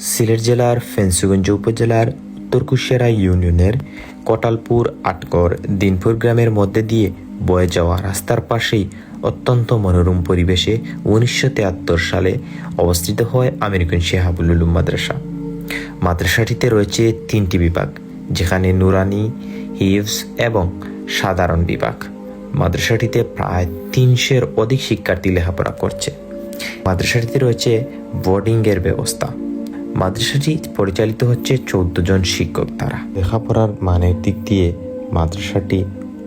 সিলেট জেলার ফেন্সুগঞ্জ উপজেলার উত্তর ইউনিয়নের কটালপুর আটকর দিনপুর গ্রামের মধ্যে দিয়ে বয়ে যাওয়া রাস্তার পাশেই অত্যন্ত মনোরম পরিবেশে উনিশশো সালে অবস্থিত হয় আমেরিকান শেহাবুল উলুম মাদ্রাসা। মাদ্রাসাটিতে রয়েছে তিনটি বিভাগ, যেখানে নুরানি হিভস এবং সাধারণ বিভাগ। মাদ্রাসাটিতে প্রায় তিনশের অধিক শিক্ষার্থী লেখাপড়া করছে। মাদ্রাসাটিতে রয়েছে বোর্ডিংয়ের ব্যবস্থা। মাদ্রাসাটি পরিচালিত হচ্ছে চৌদ্দ জন শিক্ষক দ্বারা। লেখাপড়ার মানের দিক দিয়ে মাদ্রাসাটি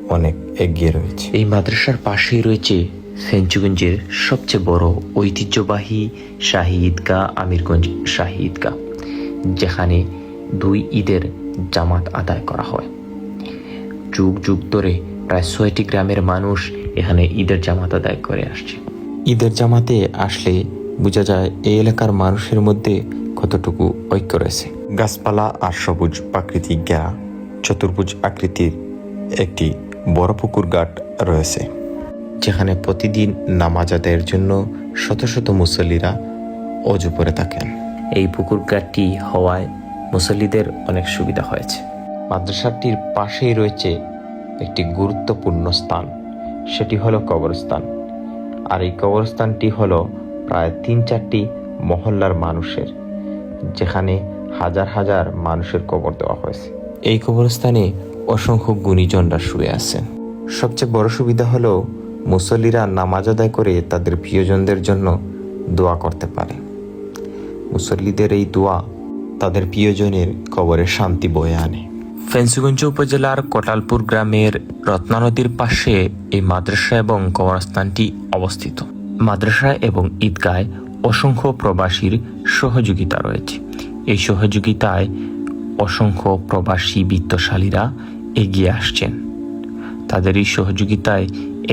অনেক এগিয়ে রয়েছে। এই মাদ্রাসার পাশেই রয়েছে ফেঞ্চুগঞ্জের সবচেয়ে বড় ঐতিহ্যবাহী শাহী ঈদগাহ আমিরগঞ্জ শাহী ঈদগাহ যেখানে দুই ঈদের জামাত আদায় করা হয়। যুগ যুগ ধরে প্রায় ছয়টি গ্রামের মানুষ এখানে ঈদের জামাত আদায় করে আসছে। ঈদের জামাতে আসলে বোঝা যায় এই এলাকার মানুষের মধ্যে কতটুকু ঐক্য রয়েছে? গাছপালা আর সবুজ প্রাকৃতিক ঘেরা চতুর্ভুজ আকৃতির একটি বড় পুকুর ঘাট রয়েছে যেখানে প্রতিদিন নামাজ আদায়ের জন্য শত শত মুসল্লিরা অজু করে থাকেন। এই পুকুর ঘাটটি হওয়ায় মুসল্লিদের অনেক সুবিধা হয়েছে। মাদ্রাসাটির পাশেই রয়েছে একটি গুরুত্বপূর্ণ স্থান সেটি হলো কবরস্থান। আর এই কবরস্থানটি হলো প্রায় তিন চারটি মহল্লার মানুষের যেখানে হাজার হাজার মানুষের কবর দেওয়া হয়েছে। এই কবরস্থানে অসংখ্য গুণীজনরা শুয়ে আছেন। সবচেয়ে বড় সুবিধা হলো মুসল্লিরা নামাজ আদায় করে তাদের প্রিয়জনদের জন্য দোয়া করতে পারে। মুসল্লিদের এই দোয়া তাদের প্রিয়জনের কবরে শান্তি বয়ে আনে। ফেন্সুগঞ্জ উপজেলার কোটালপুর গ্রামের রত্না নদীর পাশে এই মাদ্রাসা এবং কবরস্থানটি অবস্থিত। মাদ্রাসা এবং ঈদগায় অসংখ্য প্রবাসীর সহযোগিতা রয়েছে। এই সহযোগিতায় অসংখ্য প্রবাসী বিত্তশালীরা এগিয়ে আসছেন। তাদের এই সহযোগিতায়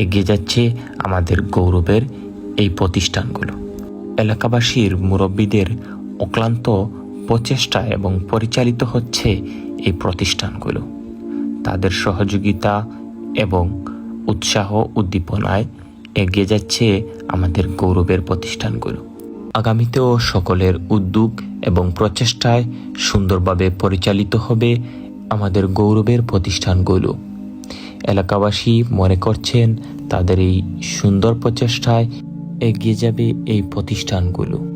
এগিয়ে যাচ্ছে আমাদের গৌরবের এই প্রতিষ্ঠানগুলো। এলাকাবাসীর মুরব্বীদের অক্লান্ত প্রচেষ্টা এবং পরিচালিত হচ্ছে এই প্রতিষ্ঠানগুলো। তাদের সহযোগিতা এবং উৎসাহ উদ্দীপনায় এগিয়ে যাচ্ছে আমাদের গৌরবের প্রতিষ্ঠানগুলো। আগামীতেও সকলের উদ্যোগ এবং প্রচেষ্টায় সুন্দরভাবে পরিচালিত হবে আমাদের গৌরবের প্রতিষ্ঠানগুলো। এলাকাবাসী মনে করছেন তাদের এই সুন্দর প্রচেষ্টায় এগিয়ে যাবে এই প্রতিষ্ঠানগুলো।